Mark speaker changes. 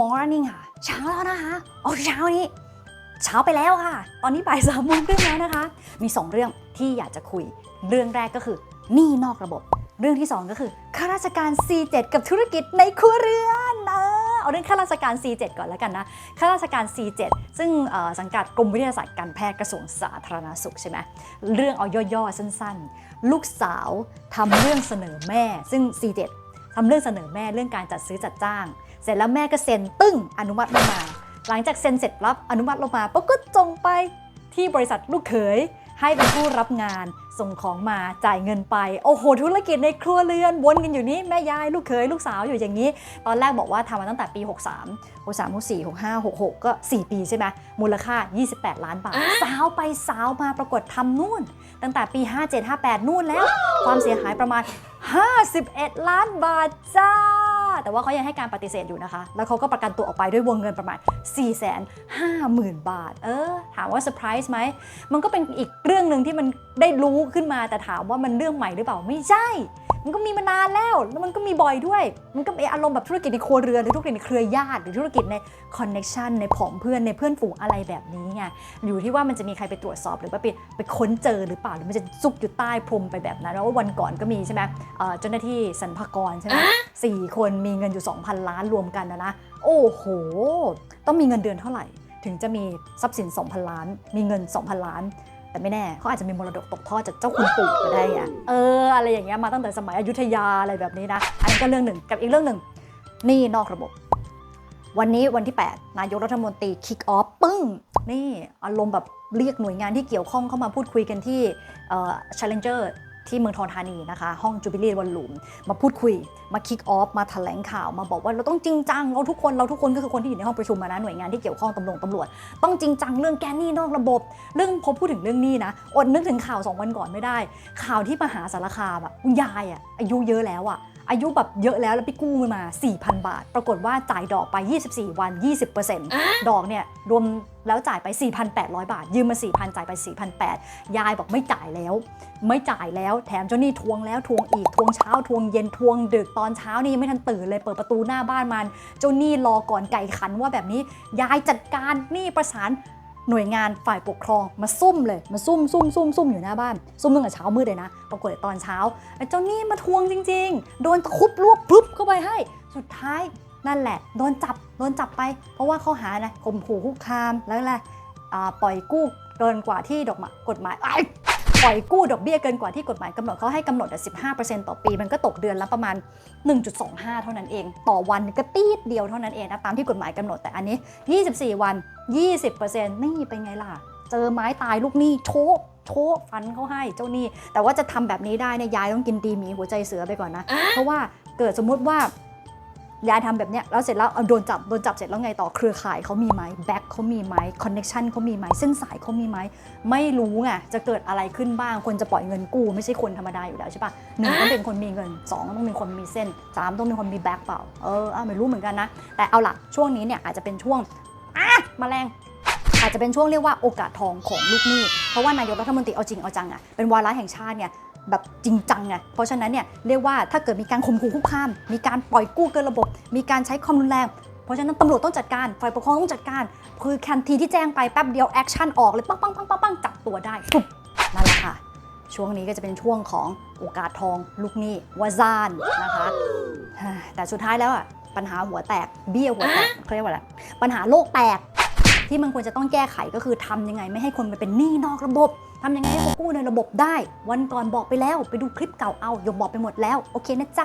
Speaker 1: morning ค่ะ เช้าแล้วนะคะโอ้เช้านี้ เช้าไปแล้วค่ะ ตอนนี้บ่ายสามโมงครึ่งแล้วนะคะ มี 2 เรื่องที่อยากจะคุย เรื่องแรกก็คือหนี้นอกระบบ เรื่องที่ 2 ก็คือข้าราชการ C7 กับธุรกิจในครัวเรือนเออเอาเรื่องข้าราชการ C7 ก่อนแล้วกันนะข้าราชการ C7 ซึ่งสังกัดกรมวิทยาศาสตร์การแพทย์กระทรวงสาธารณสุขใช่ไหมเรื่องเอาย่อๆสั้นๆ ลูกสาวทำเรื่องเสนอแม่ ซึ่ง C7 ทำเรื่องเสนอแม่เรื่องการจัดซื้อจัดจ้าง เสร็จแล้วแม่ก็เซ็นตึ้งอนุมัติลงมา หลังจากเซ็นเสร็จรับอนุมัติลงมาปุ๊บก็จงไปที่บริษัทลูกเขยให้เป็นผู้รับงานส่งของมาจ่ายเงินไป โอ้โห ธุรกิจในครัวเรือนวนกันอยู่นี่แม่ยายลูกเขยลูกสาวอยู่อย่างนี้ ตอนแรกบอกว่าทำมาตั้งแต่ปี 63 63 64 65 66 ก็ 4 ปีใช่ไหมมูลค่า 28 ล้านบาท สาวไปสาวมาปรากฏทำนู่น ตั้งแต่ปี 57 58 นู่นแล้ว ความเสียหายประมาณ 51 ล้านบาทจ้า แต่ว่าเขายังให้การปฏิเสธอยู่นะคะ แล้วเขาก็ประกันตัวออกไปด้วยวงเงินประมาณ 4 5 0 0 0 0 บาท เออ ถามว่าเซอร์ไพรส์ไหม มันก็เป็นอีกเรื่องหนึ่งที่มันได้รู้ขึ้นมา แต่ถามว่ามันเรื่องใหม่หรือเปล่า ไม่ใช่ มันก็มีมานานแล้ว แล้วมันก็มีบ่อยด้วย มันก็เป็นอารมณ์แบบธุรกิจในครัวเรือนหรือธุรกิจในเครือญาติหรือธุรกิจในคอนเน็ชันในผองเพื่อนในเพื่อนฝูงอะไรแบบนี้ไงอยู่ที่ว่ามันจะมีใครไปตรวจสอบหรือว่าไปไปค้นเจอหรือเปล่าหรือมันจะซุกอยู่ใต้พรมไปแบบนั้นแล้วว่าวันก่อนก็มีใช่ไหมเอ่อเจ้าหน้าที่สรรพากรใช่ไหมสี่คนมีเงินอยู่ 2,000 ล้านรวมกันนะนะโอ้โห ต้องมีเงินเดือนเท่าไหร่ ถึงจะมีทรัพย์สิน 2,000 ล้าน มีเงิน 2,000 ล้าน แต่ไม่แน่เขาอาจจะมีมรดกตกทอดจากเจ้าคุณปู่ก็ได้อะเอออะไรอย่างเงี้ยมาตั้งแต่สมัยอยุธยาอะไรแบบนี้นะอันนี้ก็เรื่องหนึ่งกับอีกเรื่องหนึ่งหนี่นอกระบบ วันนี้วันที่ 8 นายกรัฐมนตรีคิกออฟปึ้ง นี่อารมณ์แบบเรียกหน่วยงานที่เกี่ยวข้องเข้ามาพูดคุยกันที่เอ่อ Challenger ที่เมืองทองธานีนะคะ ห้องจูบิลีวันลุม มาพูดคุย มาคิกออฟ มาแถลงข่าว มาบอกว่าเราต้องจริงจัง เราทุกคน เราทุกคนก็คือคนที่อยู่ในห้องประชุมมานะ หน่วยงานที่เกี่ยวข้องตำรวจตำรวจ ต้องจริงจังเรื่องแกนนี่นอกระบบ เรื่องพอพูดถึงเรื่องนี้นะ อดนึกถึงข่าวสองวันก่อนไม่ได้ ข่าวที่มหาสารคามอะคุณยายอะอายุเยอะแล้วอะ อายุแบบเยอะแล้วแล้วไปกู้มา 4,000 บาท ปรากฏว่าจ่ายดอกไป 24 วัน 20%ดอกเนี่ยรวมแล้วจ่ายไป 4,800 บาท ยืมมา 4,000 จ่ายไป 4,800 ยายบอกไม่จ่ายแล้ว ไม่จ่ายแล้ว แถมเจ้าหนี้ทวงแล้วทวงอีก ทวงเช้าทวงเย็นทวงดึก ตอนเช้านี่ยังไม่ทันตื่นเลย เปิดประตูหน้าบ้านมัน เจ้าหนี้รอก่อนไก่ขันว่าแบบนี้ ยายจัดการหนี้ประสาน หน่วยงานฝ่ายปกครองมาซุ่มเลยมาซุ่มซุ่มซุ่มซุ่มอยู่หน้าบ้าน ซุ่มตั้งแต่เช้ามืดเลยนะ ปรากฏตอนเช้าไอ้เจ้านี่มาทวงจริง ๆ โดนตะคุบรวบปุ๊บเข้าไปให้ สุดท้ายนั่นแหละ โดนจับโดนจับไป เพราะว่าข้อหานะข่มขู่คุกคามแล้วแหละปล่อยกู้เกินกว่าที่ดอกมากฎหมายอ้าย ปล่อยกู้ดอกเบี้ยเกินกว่าที่กฎหมายกำหนดเขาให้กำหนดแต่15%ต่อปี มันก็ตกเดือนละประมาณ 1.25 เท่านั้นเอง ต่อวันก็ตีดเดียวเท่านั้นเองนะตามที่กฎหมายกำหนดแต่อันนี้ 24 วัน 20%นี่เป็นไงล่ะ เจอไม้ตายลูกหนี้โชกโชกฟันเขาให้เจ้าหนี้แต่ว่าจะทำแบบนี้ได้เนี่ยยายต้องกินดีหมีหัวใจเสือไปก่อนนะ เพราะว่าเกิดสมมุติว่า ยายทำแบบเนี้ยแล้วเสร็จแล้วเอาโดนจับโดนจับเสร็จแล้วไงต่อเครือข่ายเขามีไหมแบ็คเขามีไหมคอนเน็ชันเขามีไหมเส้นสายเขามีไหมไม่รู้ไงจะเกิดอะไรขึ้นบ้างคนจะปล่อยเงินกู้ไม่ใช่คนธรรมดาอยู่แล้วใช่ปะหนึ่งต้องเป็นคนมีเงินสองต้องเป็นคนมีเส้นสามต้องเป็นคนมีแบ็คเปล่าเอออะไม่รู้เหมือนกันนะแต่เอาล่ะช่วงนี้เนี่ยอาจจะเป็นช่วงอะแมลงอาจจะเป็นช่วงเรียกว่าโอกาสทองของลูกหนี้ เพราะว่านายกรัฐมนตรีเอาจริงเอาจังอะเป็นวาระแห่งชาติเนี่ย แบบจริงจังไงเพราะฉะนั้นเนี่ยเรียกว่าถ้าเกิดมีการข่มขู่คุกคาม มีการปล่อยกู้เกินระบบ มีการใช้ความรุนแรง เพราะฉะนั้นตำรวจต้องจัดการฝ่ายปกครองต้องจัดการคือทันทีที่แจ้งไปแป๊บเดียวแอคชั่นออกเลยปังปังปังปังปังจับตัวได้ปุ๊บนั่นแหละค่ะช่วงนี้ก็จะเป็นช่วงของโอกาสทองลูกหนี้วาซานนะคะ แต่สุดท้ายแล้วอะปัญหาหัวแตกเบี้ยหัวแตกเขาเรียกว่าอะไรปัญหาโลกแตก ที่มันควรจะต้องแก้ไขก็คือทำยังไง ไม่ให้คนมันเป็นหนี้นอกระบบทำยังไงให้เขากู้ในระบบได้ วันก่อนบอกไปแล้ว ไปดูคลิปเก่าเอายกบอกไปหมดแล้วโอเคนะจ๊ะ